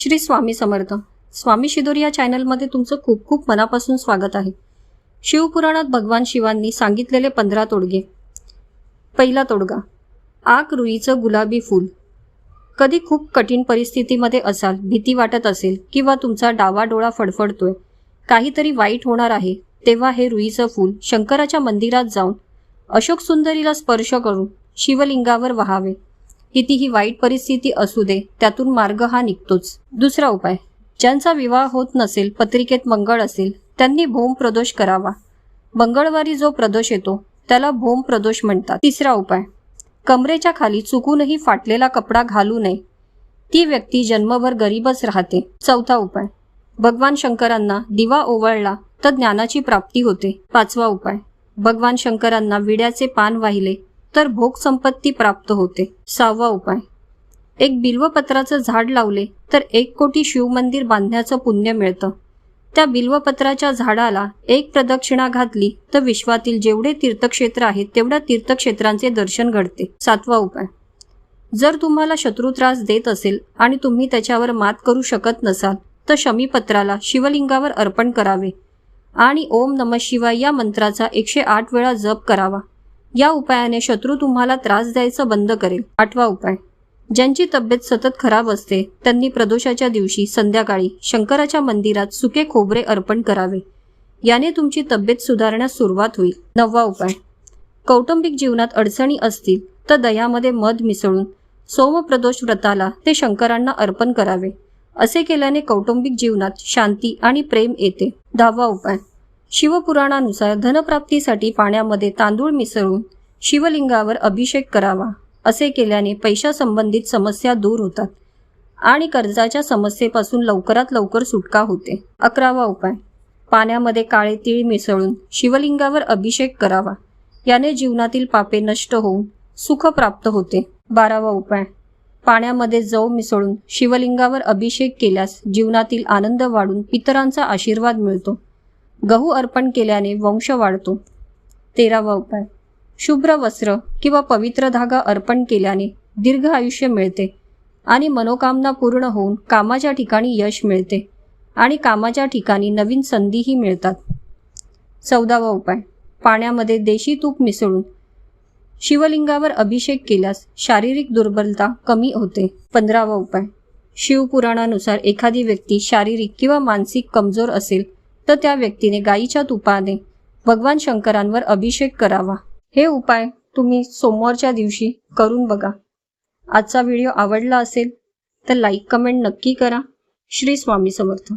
श्री स्वामी समर्थ. स्वामी शिदोरी या चॅनलमध्ये तुमचं खूप खूप मनापासून स्वागत आहे. शिवपुराणात भगवान शिवांनी सांगितलेले पंधरा तोडगे. पहिला तोडगा आक रुईचं गुलाबी फूल. कधी खूप कठीण परिस्थितीमध्ये असाल भीती वाटत असेल किंवा तुमचा डावा डोळा फडफडतोय काहीतरी वाईट होणार आहे तेव्हा हे रुईचं फूल शंकराच्या मंदिरात जाऊन अशोक सुंदरीला स्पर्श करून शिवलिंगावर व्हावे. कितीही वाईट परिस्थिती असू दे त्यातून मार्ग हा निघतोच. दुसरा उपाय. ज्यांचा विवाह होत नसेल पत्रिकेत मंगळ असेल त्यांनी भोम प्रदोष करावा. मंगळवारी जो प्रदोष येतो त्याला भोम प्रदोष म्हणतात. तिसरा उपाय. कमरेच्या खाली चुकूनही फाटलेला कपडा घालू नये. ती व्यक्ती जन्मभर गरीबच राहते. चौथा उपाय. भगवान शंकरांना दिवा ओवळला तर ज्ञानाची प्राप्ती होते. पाचवा उपाय. भगवान शंकरांना विड्याचे पान वाहिले तर भोग संपत्ती प्राप्त होते. सहावा उपाय. एक बिल्वपत्राचं झाड लावले तर एक कोटी शिवमंदिर बांधण्याचं पुण्य मिळतं. त्या बिल्वपत्राच्या झाडाला एक प्रदक्षिणा घातली तर विश्वातील जेवढे तीर्थक्षेत्र आहेत तेवढ्या तीर्थक्षेत्रांचे दर्शन घडते. सातवा उपाय. जर तुम्हाला शत्रू त्रास देत असेल आणि तुम्ही त्याच्यावर मात करू शकत नसाल तर शमीपत्राला शिवलिंगावर अर्पण करावे आणि ओम नम शिवाय या मंत्राचा एकशे आठ वेळा जप करावा. या उपायाने शत्रू तुम्हाला त्रास द्यायचं बंद करेल. आठवा उपाय. ज्यांची तब्येत सतत खराब असते त्यांनी प्रदोषाच्या दिवशी संध्याकाळी शंकराच्या मंदिरात सुके खोबरे अर्पण करावे. याने तुमची तब्येत सुधारण्यास सुरुवात होईल. नववा उपाय. कौटुंबिक जीवनात अडचणी असतील तर दह्यामध्ये मध मिसळून सोमप्रदोष व्रताला ते शंकरांना अर्पण करावे. असे केल्याने कौटुंबिक जीवनात शांती आणि प्रेम येते. दहावा उपाय. शिवपुराणानुसार धनप्राप्तीसाठी पाण्यामध्ये तांदूळ मिसळून शिवलिंगावर अभिषेक करावा असे केल्याने पैशासंबंधित समस्या दूर होतात आणि कर्जाच्या समस्येपासून लवकरात लवकर सुटका होते. अकरावा उपाय. पाण्यामध्ये काळे तीळ मिसळून शिवलिंगावर अभिषेक करावा. याने जीवनातील पापे नष्ट होऊन सुख प्राप्त होते. बारावा उपाय. पाण्यामध्ये जव मिसळून शिवलिंगावर अभिषेक केल्यास जीवनातील आनंद वाढून पितरांचा आशीर्वाद मिळतो. गहू अर्पण केल्याने वंश वाढतो. तेरावा उपाय शुभ्र वस्त्र किंवा पवित्र धागा अर्पण केल्याने दीर्घ आयुष्य मिळते आणि मनोकामना पूर्ण होऊन कामाच्या ठिकाणी यश मिळते आणि कामाच्या ठिकाणी नवीन संधीही मिळतात. चौदावा उपाय पाण्यामध्ये देशी तूप मिसळून शिवलिंगावर अभिषेक केल्यास शारीरिक दुर्बलता कमी होते. पंधरावा उपाय शिवपुराणानुसार एखादी व्यक्ती शारीरिक किंवा मानसिक कमजोर असेल तर त्या व्यक्तीने गाईच्या तुपाने भगवान शंकरांवर अभिषेक करावा. हे उपाय तुम्ही सोमवारच्या दिवशी करून बघा. आजचा व्हिडिओ आवडला असेल तर लाईक कमेंट नक्की करा. श्री स्वामी समर्थ.